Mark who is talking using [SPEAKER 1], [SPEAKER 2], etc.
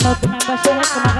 [SPEAKER 1] নতুন বাসে কোনো